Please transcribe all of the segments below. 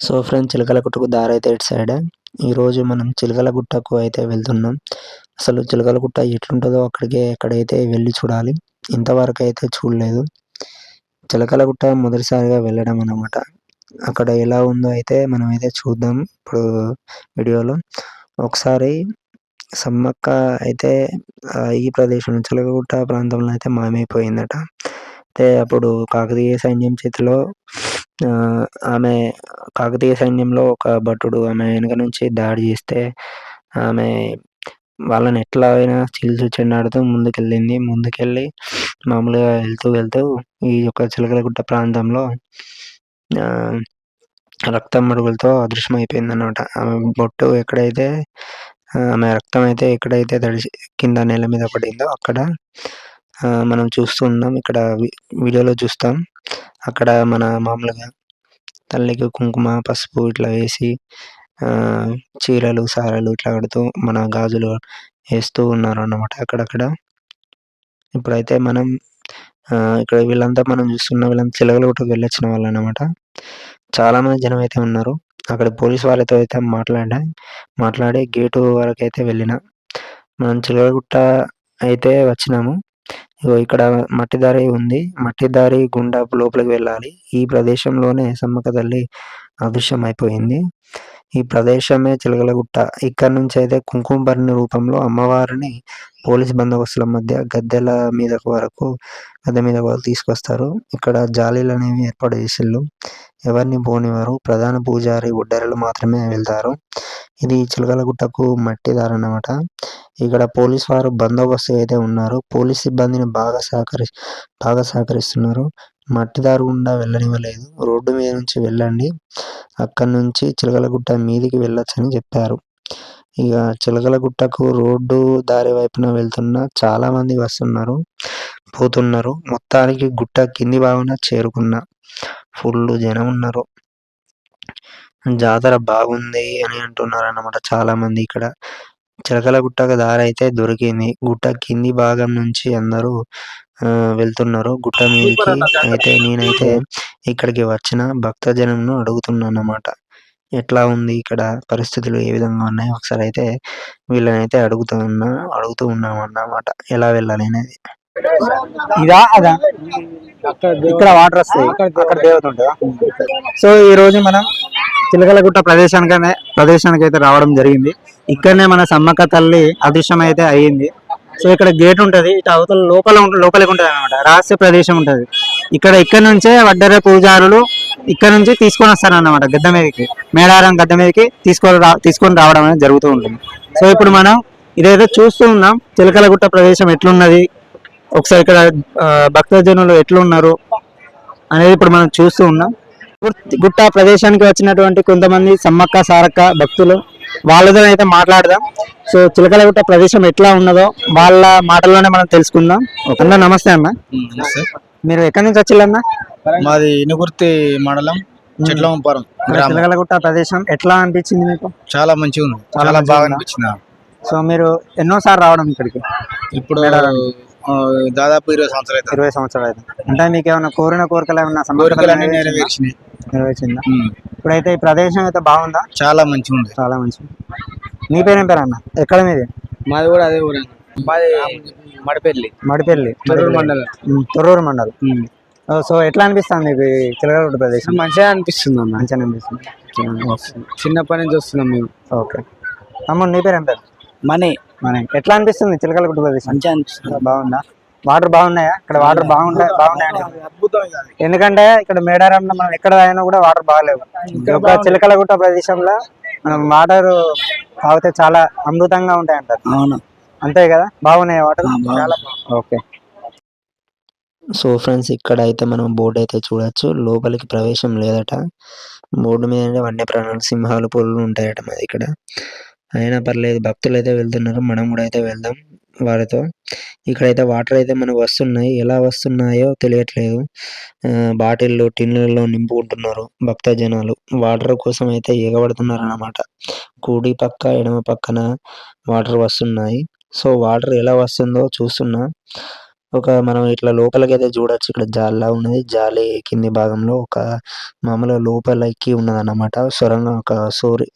So friends చిలకల గుట్టకు దారి అయితే ఇటు సైడ్. ఈరోజు మనం చిలకల గుట్టకు అయితే వెళ్తున్నాం. అసలు చిలకల గుట్ట ఎట్లుంటుందో అక్కడికి ఎక్కడైతే వెళ్ళి చూడాలి. ఇంతవరకు అయితే చూడలేదు. చిలకల గుట్ట మొదటిసారిగా వెళ్ళడం అనమాట అక్కడ ఎలా ఉందో అయితే మనం అయితే చూద్దాం ఇప్పుడు వీడియోలో. ఒకసారి సమ్మక్క అయితే ఈ ప్రదేశం చిలకగుట్ట ప్రాంతంలో అయితే మాయమైపోయిందట. అయితే అప్పుడు కాకతీయ సైన్యం చేతిలో ఆమె కాకతీయ సైన్యంలో ఒక భటుడు. ఆమె వెనుక నుంచి దాడి చేస్తే ఆమె వాళ్ళని ఎట్లా అయినా చీల్చి చెండాడుతూ ముందుకెళ్ళింది. ముందుకెళ్ళి మామూలుగా వెళ్తూ వెళ్తూ ఈ యొక్క చిలకలగుట్ట ప్రాంతంలో రక్తం మడుగులతో అదృశ్యమైపోయింది అయిపోయింది అనమాట ఆమె బొట్టు ఎక్కడైతే ఆమె రక్తం అయితే ఎక్కడైతే తడిసి కింద నేల మీద పడిందో అక్కడ మనం చూస్తున్నాం ఇక్కడ వీడియోలో చూస్తాం. అక్కడ మన మామూలుగా తల్లికి కుంకుమ పసుపు ఇట్లా వేసి చీరలు సారలు ఇట్లా కడుతూ మన గాజులు వేస్తూ ఉన్నారు అన్నమాట అక్కడక్కడ. ఇప్పుడైతే మనం ఇక్కడ వీళ్ళంతా మనం చూస్తున్న వీళ్ళంతా చిలకలగుట్టకు వెళ్ళొచ్చిన వాళ్ళు అనమాట చాలా మంది జనం అయితే ఉన్నారు. అక్కడ పోలీస్ వాళ్ళతో అయితే మాట్లాడా మాట్లాడి గేటు వరకు అయితే వెళ్ళిన. మనం చిలకలగుట్ట అయితే వచ్చినాము. ఇక్కడ మట్టి దారి ఉంది. మట్టి దారి గుండా లోపలికి వెళ్ళాలి. ఈ ప్రదేశంలోనే సమ్మక్క తల్లి అదృశ్యం అయిపోయింది ఈ ప్రదేశమే చిలకలగుట్ట. ఇక్కడ నుంచి అయితే కుంకుమ భరణి రూపంలో అమ్మవారిని పోలీస్ బందోబస్తుల మధ్య గద్దెల మీద వరకు గద్దె మీద వరకు తీసుకొస్తారు. ఇక్కడ జాలీలు అనేవి ఏర్పాటు చేసిళ్ళు. ఎవరిని పోనివారు ప్రధాన పూజారి ఒడ్డెరలు మాత్రమే వెళ్తారు. ఇది చిలకలగుట్టకు మట్టి దారి అన్నమాట ఇక్కడ పోలీస్ వారు బందోబస్తు అయితే ఉన్నారు. పోలీస్ సిబ్బందిని బాగా సహకరి బాగా సహకరిస్తున్నారు. మట్టి దారి గుండా వెళ్ళనివ్వలేదు. రోడ్డు మీద నుంచి వెళ్ళండి. అక్కడి నుంచి చిలకలగుట్ట మీదికి వెళ్ళొచ్చని చెప్పారు. ఇక చిలకల గుట్టకు రోడ్డు దారి వైపున వెళ్తున్న చాలా మంది వస్తున్నారు పోతున్నారు. మొత్తానికి గుట్ట కింది భాగం చేరుకున్న ఫుల్ జనం ఉన్నారు. జాతర బాగుంది అని అంటున్నారు అన్నమాట చాలా మంది ఇక్కడ. చిలకల గుట్టకు దారి అయితే దొరికింది. గుట్ట కింది భాగం నుంచి అందరూ వెళ్తున్నారు. గుట్ట మీదకి అయితే నేనైతే ఇక్కడికి వచ్చిన భక్తజనంను అడుగుతున్నాను అన్నమాట ఎట్లా ఉంది ఇక్కడ పరిస్థితులు ఏ విధంగా ఉన్నాయి ఒకసారి అయితే వీళ్ళని అయితే అడుగుతూ ఉన్నా అడుగుతూ ఉన్నాం అన్నమాట ఎలా వెళ్ళాలి అనేది. ఇదా అదా? ఇక్కడ వాటర్ వస్తాయి. అక్కడ దేవత ఉంటుందా? సో ఈ రోజు మనం చిలకలగుట్ట ప్రదేశానికనే ప్రదేశానికి అయితే రావడం జరిగింది. ఇక్కడనే మన సమ్మక్క తల్లి అదృశ్యం అయితే అయ్యింది. సో ఇక్కడ గేట్ ఉంటుంది ఇటు అవతల లోపల లోపలికి ఉంటది అనమాట రహస్య ప్రదేశం ఉంటుంది. ఇక్కడ ఇక్కడ నుంచే వడ్డర పూజారులు ఇక్కడ నుంచి తీసుకొని వస్తారు అన్నమాట గద్ద మీదకి. మేడారం గద్ద మీదకి తీసుకొని రా తీసుకొని రావడం అనేది జరుగుతూ ఉంటుంది. సో ఇప్పుడు మనం ఇదైతే చూస్తూ ఉన్నాం. చిలకలగుట్ట ప్రదేశం ఎట్లున్నది? ఒకసారి ఇక్కడ భక్తజనులు ఎట్లున్నారు అనేది ఇప్పుడు మనం చూస్తూ ఉన్నాం. గుట్ట ప్రదేశానికి వచ్చినటువంటి కొంతమంది సమ్మక్క సారక్క భక్తులు వాళ్ళతో అయితే మాట్లాడదాం. సో చిలకలగుట్ట ప్రదేశం ఎట్లా ఉన్నదో వాళ్ళ మాటల్లోనే మనం తెలుసుకుందాం. అన్న నమస్తే అన్న. మీరు ఎక్కడి నుంచి వచ్చిల్లన్న మాది ఇనుగుర్తి మండలం చెట్లవంపురం గ్రామం. చిలకలగుట్ట ప్రదేశం ఎట్లా అనిపించింది మీకు? చాలా మంచిగా ఉంది చాలా మంచిగా బాగా? అనిపించింది సో మీరు ఎన్నోసార్లు రావడం ఇక్కడికి? ఇప్పుడు దాదాపు ఇరవై సంవత్సరాలు అయితే ఇరవై సంవత్సరాలు అయితే అంటే మీకు ఏమైనా కోరిన కోరికలు ఏమన్నా కోరికలన్నీ నెరవేర్చిందా? నెరవేర్చినాయి. నెరవేర్చిందా? ఉమ్, ఇప్పుడైతే ఈ ప్రదేశం అయితే బాగుందా? చాలా మంచిగా ఉంది చాలా మంచిది నీ పేరేం పేరు అన్న? ఎక్కడ మీది? మాది కూడా అదే ఊరే మాది మడిపెల్లి. మడిపల్లి. తొర్రూరు మండలం. తొర్రూరు మండలం. సో ఎట్లా అనిపిస్తుంది ఈ చిలకలగుట్ట ప్రదేశం? మంచిగా అనిపిస్తుంది అన్న. మంచిగా అనిపిస్తుంది. చిన్నప్పటి నుంచి వస్తున్నాం మేము. ఓకే. తమ్ముడు నీ పేరు ఏం పేరు? మనీ. మన. ఎట్లా అనిపిస్తుంది చిలకలగుట్ట ప్రదేశం? మంచిగా అనిపిస్తుంది. బాగుందా? వాటర్ బాగున్నాయా? ఇక్కడ వాటర్ బాగుంటాయి బాగున్నాయి అద్భుతం ఇది. ఎందుకంటే ఇక్కడ మేడారంలో మనం ఎక్కడ తాగినా కూడా వాటర్ బాగాలేవు. ఒక చిలకలగుట్ట ప్రదేశంలో మనం వాటర్ తాగితే చాలా అమృతంగా ఉంటాయి అంటారు అవును. అంతే కదా? బాగున్నాయి వాటర్? చాలా ఓకే. సో ఫ్రెండ్స్ ఇక్కడ అయితే మనం బోర్డు అయితే చూడొచ్చు. లోపలికి ప్రవేశం లేదట. బోర్డు మీద అంటే వన్యప్రాణులు సింహాలు పులులు ఉంటాయట మాది ఇక్కడ. అయినా పర్లేదు భక్తులు అయితే వెళ్తున్నారు. మనం కూడా అయితే వెళ్దాం వారితో. ఇక్కడైతే వాటర్ అయితే మనకు వస్తున్నాయి. ఎలా వస్తున్నాయో తెలియట్లేదు. ఆ, బాటిల్లో టిన్నులలో నింపుకుంటున్నారు భక్త జనాలు. వాటర్ కోసం అయితే ఎగబడుతున్నారు అన్నమాట కుడి పక్క ఎడమ పక్కన వాటర్ వస్తున్నాయి. సో వాటర్ ఎలా వస్తుందో చూస్తున్నా. ఒక మనం ఇట్లా లోపలికైతే చూడొచ్చు. ఇక్కడ జాలిలా ఉన్నది. జాలి కింది భాగంలో ఒక మామూలుగా లోపలికి ఉన్నదన్నమాట. సొరంగం ఒక సోరి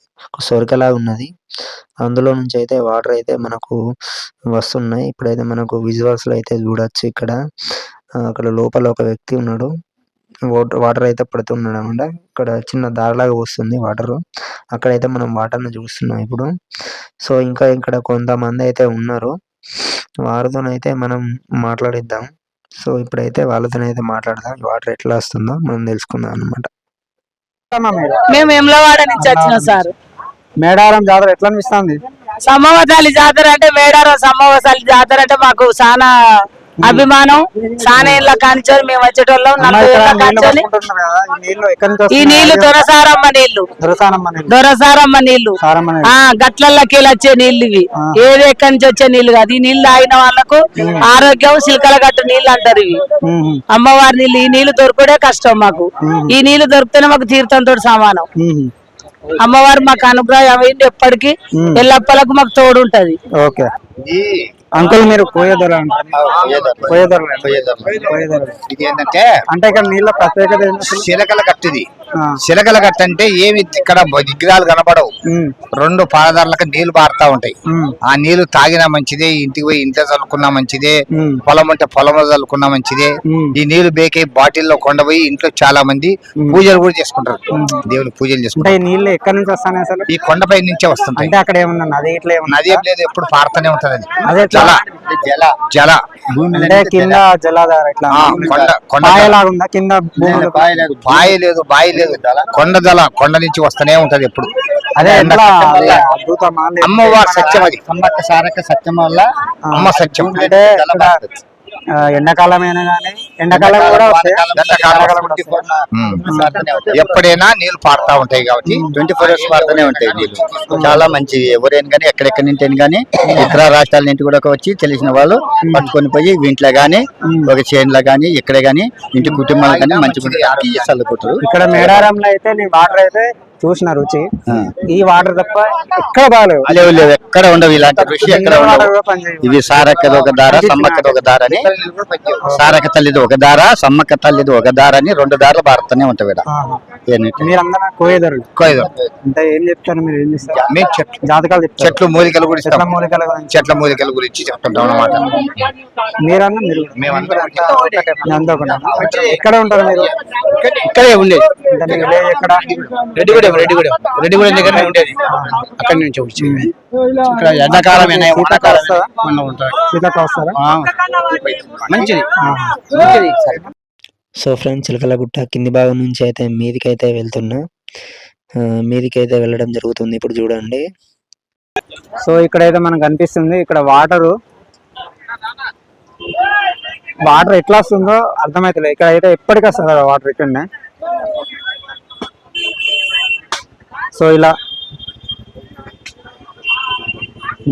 సొరకలా ఉన్నది. అందులో నుంచి అయితే వాటర్ అయితే మనకు వస్తున్నాయి. ఇప్పుడైతే మనకు విజువల్స్లో అయితే చూడొచ్చు ఇక్కడ. అక్కడ లోపల ఒక వ్యక్తి ఉన్నాడు. వాటర్ వాటర్ అయితే పడుతున్నాడు అనమాట ఇక్కడ చిన్న దారిలాగా వస్తుంది వాటర్. అక్కడైతే మనం వాటర్ని చూస్తున్నాం ఇప్పుడు. సో ఇంకా ఇక్కడ కొంతమంది అయితే ఉన్నారు. వారితోనైతే మనం మాట్లాడిద్దాం. సో ఇప్పుడైతే వాళ్ళతోనైతే మాట్లాడదాం. వాటర్ ఎట్లా వస్తుందో మనం తెలుసుకుందాం మీరు మేము ఎమ్లవాడ నుంచి వచ్చినాం సార్. మేడారం జాతర ఎట్లా అనిపిస్తుంది? సమ్మవసాలి జాతర అంటే మేడారం సమ్మవసాలి జాతర అంటే మాకు చాలా అభిమానం చాలా ఏళ్ళ కాంచొని మేము వచ్చేటోళ్ళం నలభై ఏళ్ళ కాంచొని. ఈ నీళ్ళు దొరసారమ్మ నీళ్ళు దొరసారమ్మ నీళ్ళు ఆ గట్లకి వచ్చే నీళ్ళు ఇవి. ఏది ఎక్కడి నుంచి వచ్చే నీళ్ళు కాదు. ఈ నీళ్ళు తాగిన వాళ్ళకు ఆరోగ్యం సిలకల గట్టు నీళ్ళు అంటారు ఇవి. మ్మ్. అమ్మవారి నీళ్ళు ఈ నీళ్ళు దొరకడే కష్టం మాకు. ఈ నీళ్ళు దొరికితేనే మాకు తీర్థంతో సమానం. మ్మ్. అమ్మవారు మాకు అనుగ్రహం అయింది ఎప్పటికీ. ఎల్లప్పలకు మాకు తోడు ఉంటది ఓకే అంకుల్ మీరు పోయేదొర పోయేదొర పోయేదొర ఇది ఏంటంటే అంటే ఇక్కడ నీళ్ళ ప్రత్యేకత? శిలకల గట్టిది ఆ. శిలకల గట్టు అంటే ఏమి ఇక్కడ విగ్రహాలు కనబడవు. రెండు పారదారులకు నీళ్ళు పారుతా ఉంటాయి. ఆ నీళ్ళు తాగినా మంచిదే ఇంటికి పోయి ఇంట్లో చల్లుకున్నా మంచిదే. పొలం ఉంటే పొలంలో చల్లుకున్నా మంచిదే. ఈ నీళ్ళు బేకై బాటిల్లో కొండపోయి ఇంట్లో చాలా మంది పూజలు కూడా చేసుకుంటారు. దేవుని పూజలు అంటే చేసుకుంటారు. ఈ నీళ్ళు ఎక్కడి నుంచి వస్తాయి అసలు? ఈ కొండపై నుంచే వస్తుంటాయి. అంటే అక్కడ ఏమన్నా నది ఇట్లా నది ఏం లేదు ఎప్పుడు పారుతూనే ఉంటది అదే. జల. జల. అంటే కింద జలాధార ఇట్లా కొండ కింద బాయి లేదు. బాయి లేదు బాయి లేదు. కొండ జల. కొండ నుంచి వస్తూనే ఉంటది ఎప్పుడు. అదే అమ్మవారి సత్యం అది సమ్మక్క సారక్క సత్యం వల్ల అమ్మ సత్యం. అంటే ఎండాకాలమైనా కానీ ఎండాకాలం కూడా ఉమ్. ఎప్పుడైనా నీళ్ళు పారుతా ఉంటాయి కాబట్టి ట్వంటీ ఫోర్ అవర్స్ పారుతూనే ఉంటాయి నీళ్ళు. చాలా మంచిది. ఎవరైనా కానీ ఎక్కడెక్కడి నుంచి కానీ ఇతర రాష్ట్రాల నుంచి కూడా వచ్చి తెలిసిన వాళ్ళు పట్టుకొని పోయి ఇంట్లో గానీ ఒక చేనులో గానీ ఇక్కడ గానీ ఇంటి కుటుంబాలు కానీ మంచిగా చల్లుకుంటారు. ఇక్కడ మేడారంలో అయితే నీ వాటర్ అయితే చూసిన రుచి. ఈ వాటర్ తప్ప ఎక్కడ బాగాలేవు. లేవు లేవు ఎక్కడ ఉండవు ఇలాంటి రుచి ఎక్కడ ఉండవు. ఇవి సారక్కది ఒక దార సమ్మక్కది ఒక దార అని సారక్క తల్లిది ఒక దార సమ్మక్క తల్లిది ఒక దార అని రెండు దారులు పారుతూనే ఉంటాయి మీరందరూ కోయేదరులు కోయదు. అంటే ఏం చెప్తారు మీరు? ఏం చేస్తారు? మేము చెట్లు జాతకాలు చెప్తారు. చెట్లు మూలికలు కూడా చెట్ల మూలికల గురించి. చెట్ల మూలికల గురించి చెప్తుంటాం మీరన్నా మీరు. మేమందరం? ఎక్కడ ఉంటారు మీరు? ఇక్కడే ఉండేది ఎక్కడ? రెడ్డిగూడెం రెడ్డిగూడెం రెడ్డిగూడెం దగ్గర ఉండేది అక్కడి నుంచి వచ్చి. ఇక్కడ ఎండాకాలం శీతాకాలం వస్తారా మంచిది. మంచిది. సో ఫ్రెండ్స్ చిలకలగుట్ట కింది భాగం నుంచి అయితే మీదికి అయితే వెళ్తున్నా మీదికైతే మీదికి అయితే వెళ్ళడం జరుగుతుంది ఇప్పుడు చూడండి. సో ఇక్కడైతే మనకు కనిపిస్తుంది ఇక్కడ వాటరు వాటర్ ఎట్లా వస్తుందో అర్థమైతలేదు. ఇక్కడ అయితే ఎప్పటికీ వస్తుంది కదా వాటర్ ఇక్కడనే? సో ఇలా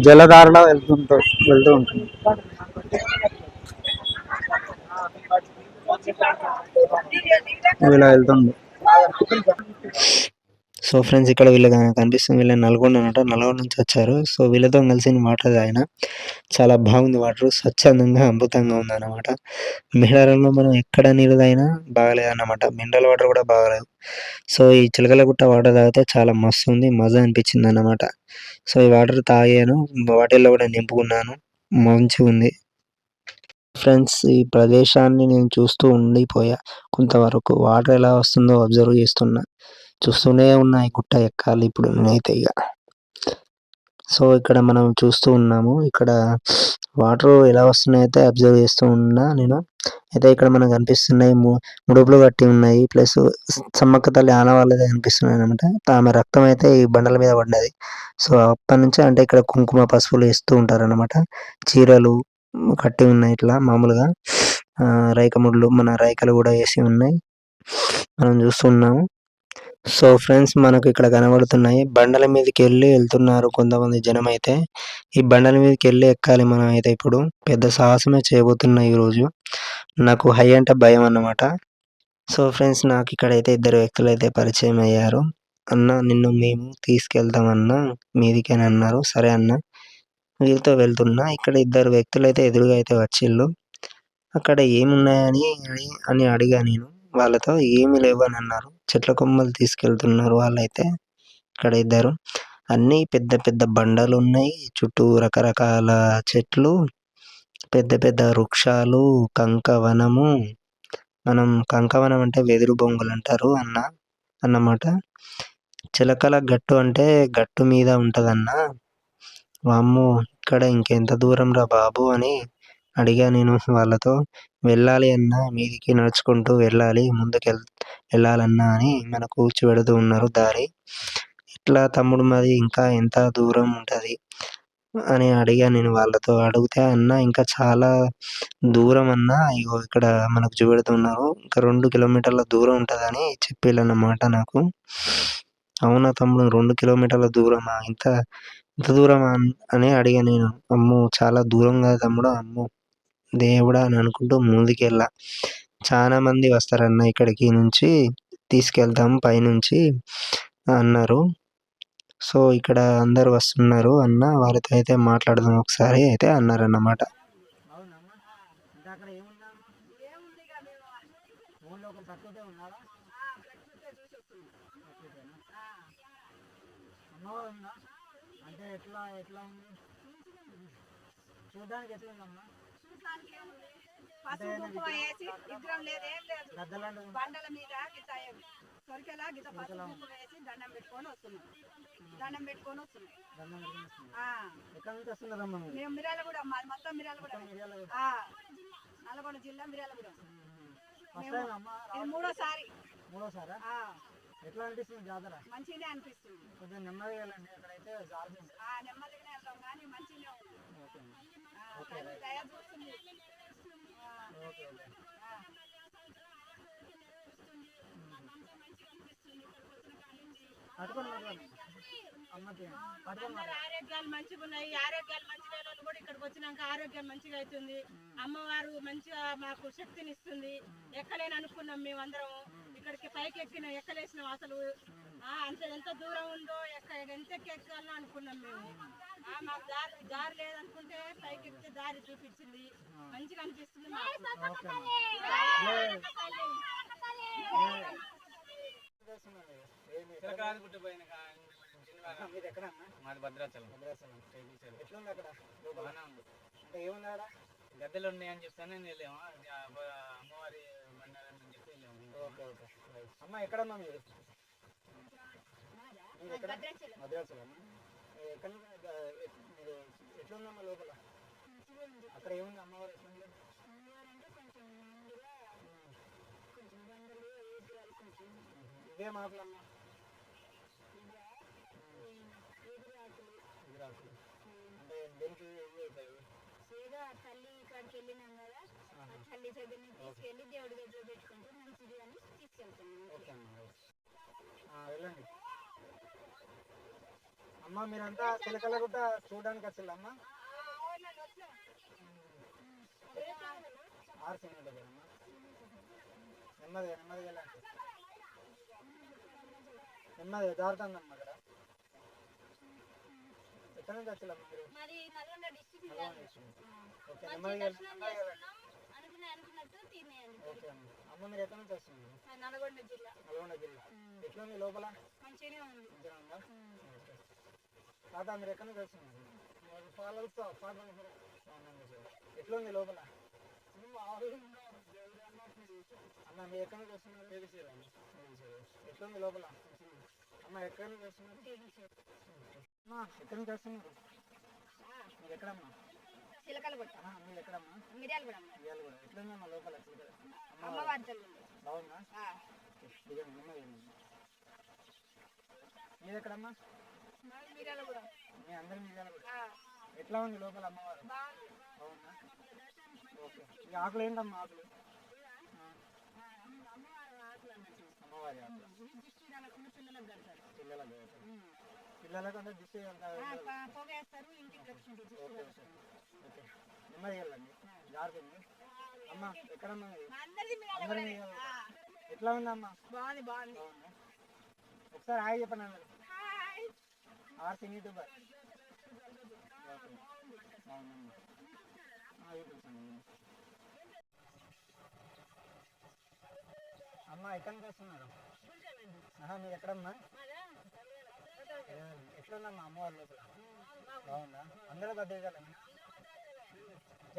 జలధారలో వెళ్తుంటూ వెళ్తూ ఉంటుంది. ఇలా వెళ్తుంది సో ఫ్రెండ్స్ ఇక్కడ వీళ్ళు కనిపిస్తుంది వీళ్ళ నల్గొండ అనమాట నల్గొండ నుంచి వచ్చారు. సో వీళ్ళతో కలిసి వాటర్ ఆయన. చాలా బాగుంది వాటర్. స్వచ్ఛందంగా అద్భుతంగా ఉంది అనమాట మినరల్లో మనం ఎక్కడ నీళ్ళు తాగినా బాగలేదన్నమాట. మినరల్ వాటర్ కూడా బాగలేదు. సో ఈ చిలకలగుట్ట వాటర్ తాగితే చాలా మస్తు ఉంది మజా అనిపించింది అన్నమాట. సో ఈ వాటర్ తాగాను బాటిల్లో కూడా నింపుకున్నాను. మంచిగా ఉంది ఫ్రెండ్స్ ఈ ప్రదేశాన్ని నేను చూస్తూ ఉండిపోయా. కొంతవరకు వాటర్ ఎలా వస్తుందో అబ్జర్వ్ చేస్తున్నా. చూస్తూనే ఉన్నా ఈ గుట్ట ఎక్కాలి ఇప్పుడు నేనైతే ఇక సో ఇక్కడ మనం చూస్తూ ఉన్నాము. ఇక్కడ వాటర్ ఎలా వస్తున్నాయి అయితే అబ్జర్వ్ చేస్తూ ఉన్నా నేను. అయితే ఇక్కడ మనకు కనిపిస్తున్నాయి ముడుపులు కట్టి ఉన్నాయి. ప్లస్ సమ్మక్క తల్లి ఆనవాళ్ళది కనిపిస్తున్నాయి అనమాట ఆమె రక్తం అయితే ఈ బండల మీద పడినది. సో అప్పటి నుంచి అంటే ఇక్కడ కుంకుమ పసుపులు వేస్తూ ఉంటారు అనమాట చీరలు కట్టి ఉన్నాయి ఇట్లా మామూలుగా. ఆ, రైక ముడ్లు మన రైకలు కూడా వేసి ఉన్నాయి. మనం చూస్తున్నాము సో ఫ్రెండ్స్ మనకు ఇక్కడ కనబడుతున్నాయి. బండల మీదకి వెళ్ళి వెళ్తున్నారు కొంతమంది జనం అయితే. ఈ బండల మీదకి వెళ్ళి ఎక్కాలి మనం అయితే ఇప్పుడు. పెద్ద సాహసమే చేయబోతున్నా ఈ రోజు. నాకు హై అంటే భయం అన్నమాట. సో ఫ్రెండ్స్ నాకు ఇక్కడైతే ఇద్దరు వ్యక్తులు అయితే పరిచయం అయ్యారు. అన్న నిన్ను మేము తీసుకెళ్తామన్నా మీదికి అని అన్నారు సరే అన్న. వీరితో వెళ్తున్నా. ఇక్కడ ఇద్దరు వ్యక్తులు అయితే ఎదురుగా అయితే వచ్చిళ్ళు. అక్కడ ఏమున్నాయని అని అడిగా నేను. వాళ్ళతో ఏమి లేవని అన్నారు చెట్ల కొమ్మలు తీసుకెళ్తున్నారు వాళ్ళైతే. ఇక్కడ ఇద్దరు. అన్నీ పెద్ద పెద్ద బండలు ఉన్నాయి చుట్టూ రకరకాల చెట్లు. పెద్ద పెద్ద వృక్షాలు కంకవనము. మనం కంకవనం అంటే వెదురు బొంగులు అంటారు అన్న అన్నమాట. చిలకల గట్టు అంటే గట్టు మీద ఉంటదన్న. వామ్మో ఇక్కడ ఇంకెంత దూరం రా బాబు అని అడిగా నేను వాళ్ళతో. వెళ్ళాలి అన్నా మీదికి నడుచుకుంటూ వెళ్ళాలి ముందుకు వెళ్ళాలన్నా అని మనకు కూర్చోబెడుతూ ఉన్నారు దారి. ఇట్లా తమ్ముడు మరి ఇంకా ఎంత దూరం ఉంటుంది అని అడిగా నేను వాళ్ళతో. అడిగితే అన్న ఇంకా చాలా దూరం అన్న ఇగో ఇక్కడ మనకు చూపెడుతున్నారు ఇంకా రెండు కిలోమీటర్ల దూరం ఉంటుందని చెప్పారన్నమాట నాకు. అవునా తమ్ముడు రెండు కిలోమీటర్ల దూరమా? ఇంత ఎంత దూరమా అని అడిగా నేను. అమ్మో చాలా దూరం కదా తమ్ముడు అమ్మో. దేవుడా అని అనుకుంటూ ముందుకెళ్ళా. చాలా మంది వస్తారన్న ఇక్కడికి నుంచి తీసుకెళ్తాం పైనుంచి అన్నారు. సో ఇక్కడ అందరు వస్తున్నారు అన్న వారితో అయితే మాట్లాడదాం ఒకసారి అయితే అన్నారన్నమాట అవునమ్మా అంటే అక్కడ ఏముందా ఊళ్ళో ఒక ప్రకృతి ఉన్నాడా ప్రకృతేనా? అమ్మవారు ఉందా అంటే ఎట్లా ఉంది? చూడడానికి ఎట్లా ఉందమ్మా పసుపు కుంకుమ వేసి విగ్రహం లేదు ఏం లేదు. బండల మీద గిట్ట సొరికెలా గిట్ట పసుపు కుంకుమ వేసి దండం పెట్టుకొని వస్తున్నాం. దండం పెట్టుకొని వస్తున్నాం. ఎక్కడి నుంచి వస్తున్నారమ్మా మేము మాది మొత్తం మిర్యాలగూడ. నల్గొండ జిల్లా మిర్యాల కూడా ఫస్ట్ టైం అమ్మా ఇది మూడోసారి. మూడోసారా? ఎట్లా అనిపిస్తుంది జాతర? మంచిగానే అనిపిస్తుంది. కొంచెం నెమ్మదిగా వెళ్ళండి నెమ్మదిగానే వెళ్తాం కానీ ఆరోగ్యాలు మంచిగా ఉన్నాయి ఆరోగ్యాలు మంచిగా కూడా ఇక్కడికి వచ్చినాక ఆరోగ్యం మంచిగా అవుతుంది. అమ్మవారు మంచిగా మాకు శక్తిని ఇస్తుంది ఎక్కలేని అనుకున్నాం మేమందరం ఇక్కడికి పైకి ఎక్కిన ఎక్కలేసినాం అసలు ఆ, అంత ఎంత దూరం ఉందో ఎక్క ఎంత ఎక్కాలో అనుకున్నాం మేము. ఆ, మాకు దారి దారి లేదనుకుంటే పైకి ఎక్కితే దారి చూపించింది. మంచిగా అనిపిస్తుంది ఎక్కడ మాది భద్రాచలం. భద్రాచలం. ఎట్లుంది అక్కడ? లోపల అంటే ఏముంది అక్కడ? గద్దెలు ఉన్నాయని చెప్తానే నేను వెళ్ళాము అది ఆ బ- అమ్మవారి బండారని చెప్పి వెళ్ళాము ఓకే ఓకే. అమ్మ మీరు? మీరు ఎక్కడ? భద్రాచలం. ఎక్కడ మీరు ఎట్లుందమ్మా లోపల? అక్కడ ఏముంది అమ్మవారు ఇవే మాటలమ్మా ఎదురాకులు. అంటే దేనికి ఏదో ఆ తల్లి ఇక్కడికి వెళ్ళినాం కదా. ఆ తల్లి దగ్గరని తీసుకెళ్ళి దేవుడి దగ్గర పెట్టుకుంటే ఓకే అమ్మా వెళ్ళండి. అమ్మ మీరంతా చిలకల గుట్ట చూడడానికి వచ్చిల్లమ్మా ఆరు సిమెంట్ దగ్గరమ్మా నెమ్మదిగా నెమ్మదిగా వెళ్ళండి. నెమ్మదిగా జారుతుందమ్మా ఇక్కడ ఎక్కడి నుంచి వచ్చిల్లమ్మా మీరు. ఓకే నెమ్మదిగా నెమ్మదిగా వెళ్ళండి. అనుకున్న అనుకున్నట్టు తినేయండి. ఓకే అమ్మ అమ్మ మీరు ఎక్కడి నుంచి వస్తున్నారు? నల్గొండ జిల్లా. నల్గొండ జిల్లా. ఎట్లుంది లోపల? మంచిగానే ఉంది. మంచిగా ఉందా. తాత మీరు ఎక్కడి నుంచి వస్తున్నారు? ఫాలోతో ఎట్లుంది లోపల? అన్న మీరు ఎక్కడి నుంచి వస్తున్నారు? ఎట్లుంది లోపల? అమ్మ ఎక్కడి నుంచి వస్తున్నారు? అమ్మా ఎక్కడి నుంచి వస్తున్నారు? మీరు ఎక్కడమ్మా? చిలకలు కొట్ట ఎక్కడమ్మా? మిర్యాల కూడా కూడా. ఎట్లుందమ్మా లోపల అమ్మవారి తల్లి. బాగుందా? మీరు ఎక్కడమ్మా? మిర్యాల కూడా. మీ అందరి ఎట్లా ఉంది లోపల అమ్మవారు? బాగుంది. ఓకే. ఈ ఆకులు ఏంటమ్మా ఆకులు. అమ్మవారి ఆకులు? పిల్లలకు అంటే దిష్టి పొగేస్తారు ఇంటికి ఓకే. ఓకే ఓకే నెమ్మది వెళ్ళండి జారుతుంది అమ్మ ఎక్కడమ్మా ఎట్లా ఉందమ్మా? బాగుంది బాగుంది. బాగుందా? ఒకసారి హాయ్ చెప్పండి ఆర్ సినీ యూట్యూబర్. ఓకే. బాగుందమ్మా. యూట్యూబ్ ఛానల్ అమ్మ ఎక్కడి నుంచి వస్తున్నారు? మీరు ఎక్కడమ్మా? ఎట్లుందమ్మా అమ్మవారి లోపల? బాగుందా? అందరూ భద్రతలే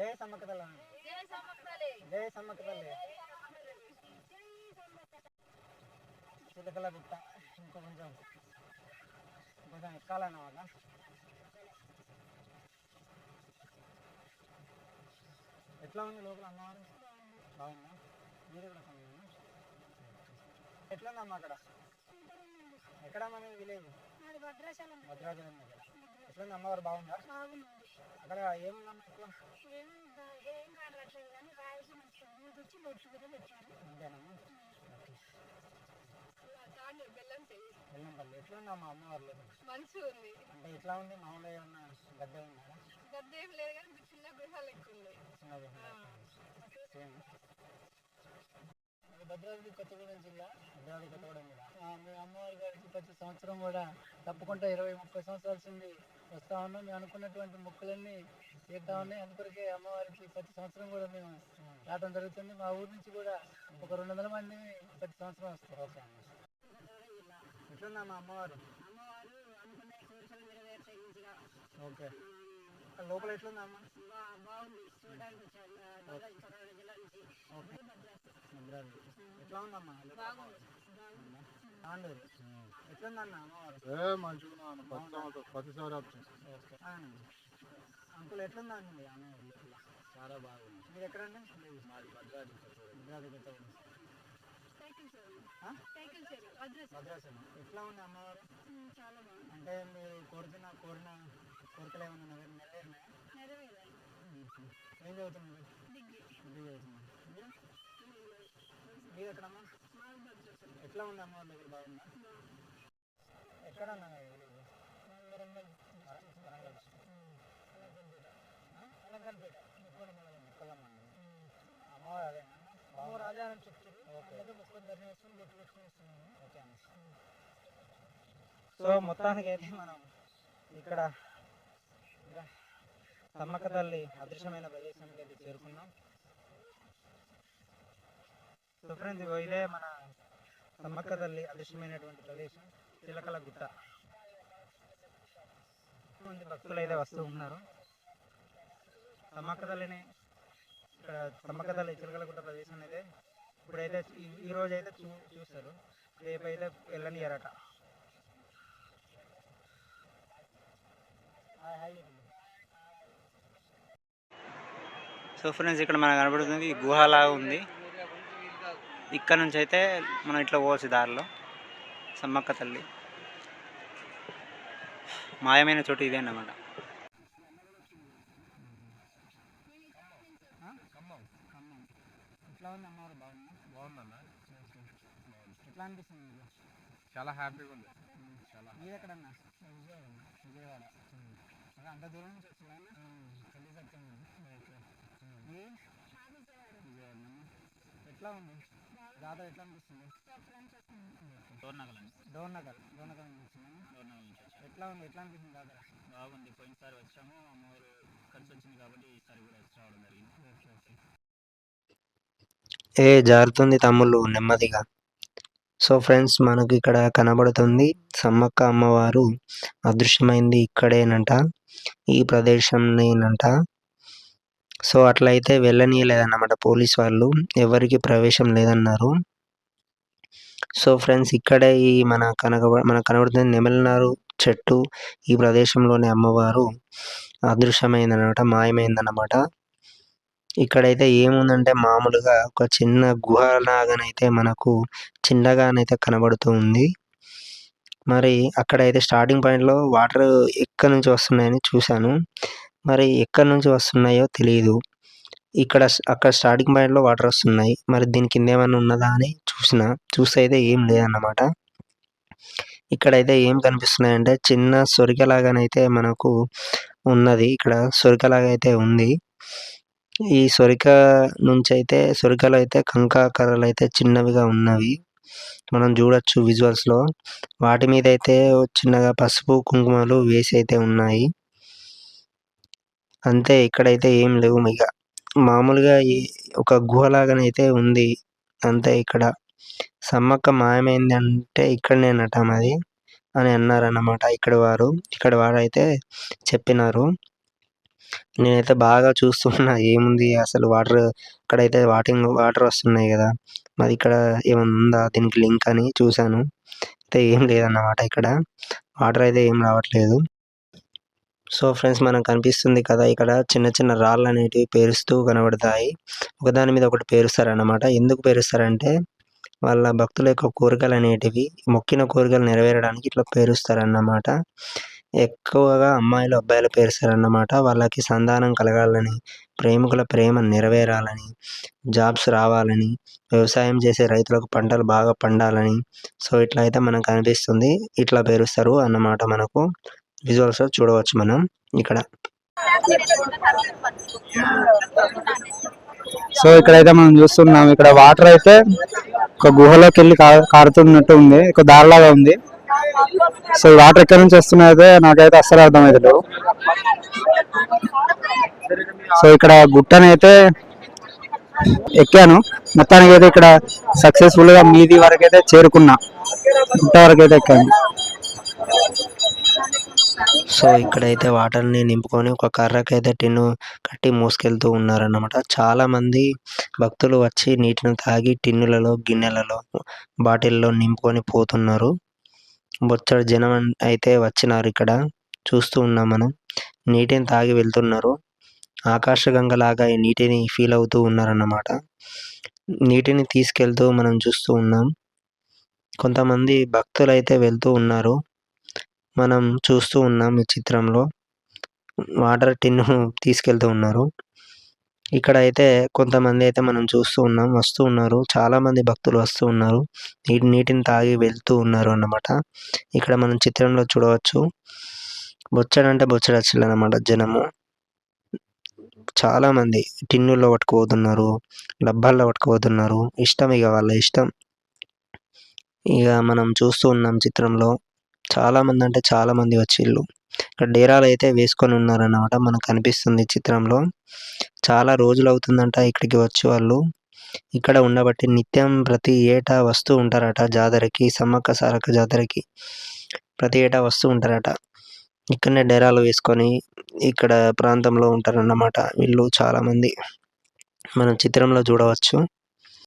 జయ సమ్మక్క తల్లి. జయ సమ్మక్క తల్లి. చిలకల గుట్ట. ఇంకా కొంచెం కొంచెం ఎక్కాలన్నమాట ఎట్లా ఉంది లోపల అమ్మవారు? బాగుందా? మీరు కూడా కొన్నారా? ఎట్లా ఉందమ్మా అక్కడ? ఎక్కడ మన విలేజ్? భద్రాచలం. భద్రాచలం దగ్గర. ఎట్లుంది అమ్మవారు? బాగుందా? బాగుంది. అక్కడ ఏముందమ్మా ఏం దా- ఏం కానట్లేదు కానీ రాయలసీమ వచ్చి బొట్టు కూడా పెట్టారు అంతేనమ్మా బెల్లంపల్లి. ఎట్లుందమ్మా అమ్మవారు లోపల మంచిగా ఉంది అంటే ఎట్లా ఉంది? మామూలుగా ఏమన్నా గద్దె ఉందా? గద్ద ఏం లేదు కానీ చిన్న గృహాలు ఎక్కువ ఉంది? చిన్న సేమ్ భద్రాద్రి కొత్తగూడెం జిల్లా? భద్రాద్రి కొత్తగూడెం జిల్లా. మీ అమ్మవారి గారికి ప్రతి సంవత్సరం కూడా తప్పకుండా ఇరవై ముప్పై సంవత్సరాల్సింది వస్తా ఉన్నాం. మేము అనుకున్నటువంటి మొక్కులన్నీ తీరుతా ఉన్నాయి. అందుకొరకే అమ్మవారికి ప్రతి సంవత్సరం కూడా మేము రావడం జరుగుతుంది. మా ఊరు నుంచి కూడా ఒక రెండు వందల మంది ప్రతి సంవత్సరం వస్తారు. ఓకే మా అమ్మవారు? ఓకే. లోపల ఎట్లుందా అమ్మ బా- బాగుంది. చూడడానికి వచ్చాను భద్రాద్రి కొత్తగూడెం జిల్లా నుంచి భద్రాద్రి. ఎట్లా ఉందమ్మా? ఆండూరు ఎట్లుందన్న అమ్మవారు ప్రతిసారి ఓకే. ఆ. అంకుల్ లోపల? చాలా బాగుంది. మీరు ఎక్కడండి? మాది భద్రాద్రి భద్రాద్రి భద్రాచలం. ఎట్లా ఉంది అమ్మవారు? ఉమ్, చాలా బాగుంది. అంటే మీరు కోరుతున్న కోరిన కోరికలు ఏమన్నా నెరవేరు నెరవేరినాయా? ఏం చదువుతున్నారు? డిగ్రీ. డిగ్రీ చదువుతున్నారు. మీరు? మీరు ఎక్కడమ్మా? ఎట్లా ఉంది దగ్గర బాగుందా? ఎక్కడ అమ్మవారు అని చెప్తారు సో మొత్తానికి అయితే మనం ఇక్కడ సమ్మక్క తల్లి అదృశ్యమైన ప్రదేశానికి అయితే చేరుకున్నాం. సో ఫ్రెండ్స్ ఇదే మన సమ్మక్క తల్లి అదృశ్యమైనటువంటి ప్రదేశం చిలకల గుట్ట. మంది భక్తులు అయితే వస్తూ ఉన్నారు. సమ్మక్క తల్లిని ఇక్కడ సమ్మక్క తల్లి చిలకల గుట్ట ప్రదేశం అయితే ఇప్పుడైతే ఈ- రోజు అయితే చూ చూస్తారు. రేపు అయితే వెళ్ళనియరట సో ఫ్రెండ్స్ ఇక్కడ మనకు కనబడుతుంది గుహలాగా ఉంది. ఇక్కడ నుంచి అయితే మనం ఇట్లా పోవచ్చు దారిలో. సమ్మక్క తల్లి. మాయమైన చోటు ఇదే అన్నమాట. చాలా హ్యాపీగా ఉంది. మీరు ఎక్కడన్నా విజయవాడ అంత దూరం నుంచి ఎట్లా ఉంది? జాతర ఎట్లా అనిపిస్తుంది? డోర్నగల్ నుంచి వచ్చినాము డోర్నగల్ నుంచి వచ్చాము ఎట్లా ఉంది ఎట్లా అనిపిస్తుంది జాతర బాగుంది. పోయినసారి వచ్చాము అమ్మవారు కలిసి వచ్చింది కాబట్టి ఈసారి కూడా వచ్చి రావడం జరిగింది. ఏ జారుతుంది తమ్ముళ్ళు నెమ్మదిగా. సో ఫ్రెండ్స్ మనకు ఇక్కడ కనబడుతుంది సమ్మక్క అమ్మవారు. అదృశ్యమైంది ఇక్కడేనంట ఈ ప్రదేశంనేనంట. సో అట్లయితే వెళ్ళనీయలేదన్నమాట పోలీస్ వాళ్ళు. ఎవరికి ప్రవేశం లేదన్నారు. సో ఫ్రెండ్స్ ఇక్కడే ఈ మన కనక మన కనబడుతుంది నెమలినారు చెట్టు ఈ ప్రదేశంలోని అమ్మవారు అదృశ్యమైందనమాట మాయమైందన్నమాట. ఇక్కడైతే ఏముందంటే మామూలుగా ఒక చిన్న గుహ లాగానైతే మనకు చిన్నగానైతే కనబడుతూ ఉంది. మరి అక్కడైతే స్టార్టింగ్ పాయింట్లో వాటర్ ఎక్కడి నుంచి వస్తున్నాయని చూశాను. మరి ఎక్కడి నుంచి వస్తున్నాయో తెలియదు ఇక్కడ అక్కడ స్టార్టింగ్ పాయింట్లో వాటర్ వస్తున్నాయి. మరి దీని కింద ఏమైనా ఉన్నదా అని చూసిన చూస్తే అయితే ఏం లేదన్నమాట. ఇక్కడైతే ఏం కనిపిస్తున్నాయంటే చిన్న సొరికలాగానైతే మనకు ఉన్నది. ఇక్కడ సొరికలాగా అయితే ఉంది. ఈ సొరిక నుంచి అయితే సొరికలు అయితే కంకాకరలు అయితే చిన్నవిగా ఉన్నవి. మనం చూడొచ్చు విజువల్స్లో. వాటి మీద అయితే చిన్నగా పసుపు కుంకుమలు వేసి అయితే ఉన్నాయి. అంతే ఇక్కడైతే ఏం లేవు ఇక మామూలుగా ఈ ఒక గుహ లాగానైతే ఉంది. అంతే ఇక్కడ. సమ్మక్క మాయమైంది అంటే ఇక్కడనేనట మరి అని అన్నారన్నమాట ఇక్కడ వారు. ఇక్కడ వారైతే చెప్పినారు. నేనైతే బాగా చూస్తున్నా ఏముంది అసలు వాటర్ ఇక్కడైతే వాటింగ్ వాటర్ వస్తున్నాయి కదా. మరి ఇక్కడ ఏమైనా ఉందా? దీనికి లింక్ అని చూశాను. అయితే ఏం లేదన్నమాట ఇక్కడ. వాటర్ అయితే ఏం రావట్లేదు. సో ఫ్రెండ్స్ మనకు కనిపిస్తుంది కదా ఇక్కడ చిన్న చిన్న రాళ్ళు అనేటివి పేరుస్తూ కనబడతాయి. ఒకదాని మీద ఒకటి పేరుస్తారన్నమాట. ఎందుకు పేరుస్తారంటే వాళ్ళ భక్తుల యొక్క కోరికలు అనేటివి మొక్కిన కోరికలు నెరవేరడానికి ఇట్లా పేరుస్తారన్నమాట. ఎక్కువగా అమ్మాయిలు అబ్బాయిలు పేరుస్తారన్నమాట. వాళ్ళకి సంతానం కలగాలని ప్రేమికుల ప్రేమ నెరవేరాలని జాబ్స్ రావాలని వ్యవసాయం చేసే రైతులకు పంటలు బాగా పండాలని. సో ఇట్లా అయితే మనకు కనిపిస్తుంది ఇట్లా పేరుస్తారు అన్నమాట మనకు. విజువల్స్ చూడవచ్చు మనం ఇక్కడ. సో ఇక్కడైతే మనం చూస్తున్నాం ఇక్కడ వాటర్ అయితే ఒక గుహలోకి వెళ్ళి కారుతున్నట్టు ఉంది ఒక దారిలాగా ఉంది. సో ఈ వాటర్ ఎక్కడి నుంచి వస్తున్నాయైతే నాకైతే అస్సలు అర్థమవుతలేదు సో ఇక్కడ గుట్టనైతే ఎక్కాను. మొత్తానికి అయితే ఇక్కడ సక్సెస్ఫుల్గా మీది వరకు అయితే చేరుకున్నా. గుట్ట వరకు అయితే ఎక్కాను. సో ఇక్కడైతే వాటర్ని నింపుకొని ఒక కర్రకైతే టిన్ను కట్టి మోసుకెళ్తూ ఉన్నారన్నమాట. చాలా మంది భక్తులు వచ్చి నీటిని తాగి టిన్నులలో గిన్నెలలో బాటిల్లో నింపుకొని పోతున్నారు. బొచ్చడి జనం అయితే వచ్చినారు ఇక్కడ. చూస్తూ ఉన్నాం మనం. నీటిని తాగి వెళ్తున్నారు. ఆకాశగంగలాగా ఈ నీటిని ఫీల్ అవుతూ ఉన్నారన్నమాట. నీటిని తీసుకెళ్తూ మనం చూస్తూ ఉన్నాం. కొంతమంది భక్తులు అయితే వెళ్తూ ఉన్నారు. మనం చూస్తూ ఉన్నాం ఈ చిత్రంలో. వాటర్ టిన్ను తీసుకెళ్తూ ఉన్నారు. ఇక్కడ అయితే కొంతమంది అయితే మనం చూస్తూ ఉన్నాం వస్తూ ఉన్నారు. చాలా మంది భక్తులు వస్తూ ఉన్నారు. నీటి నీటిని తాగి వెళ్తూ ఉన్నారు అన్నమాట. ఇక్కడ మనం చిత్రంలో చూడవచ్చు. బొచ్చడంటే బొచ్చడు వచ్చింది అన్నమాట జనము. చాలా మంది టిన్నుల్లో పట్టుకుపోతున్నారు డబ్బాల్లో పట్టుకుపోతున్నారు. ఇష్టం ఇక వాళ్ళ ఇష్టం. ఇక మనం చూస్తూ ఉన్నాం చిత్రంలో. చాలా మంది అంటే చాలా మంది వచ్చిళ్ళు. ఇక్కడ డేరాలు అయితే వేసుకొని ఉన్నారన్నమాట మనకు కనిపిస్తుంది చిత్రంలో. చాలా రోజులు అవుతుందంట ఇక్కడికి వచ్చి వాళ్ళు. ఇక్కడ ఉండబట్టి నిత్యం ప్రతి ఏటా వస్తూ ఉంటారట జాతరకి సమ్మక్క సారక్క జాతరకి. ప్రతి ఏటా వస్తూ ఉంటారట. ఇక్కడనే డేరాలు వేసుకొని ఇక్కడ ప్రాంతంలో ఉంటారన్నమాట వీళ్ళు చాలామంది. మనం చిత్రంలో చూడవచ్చు.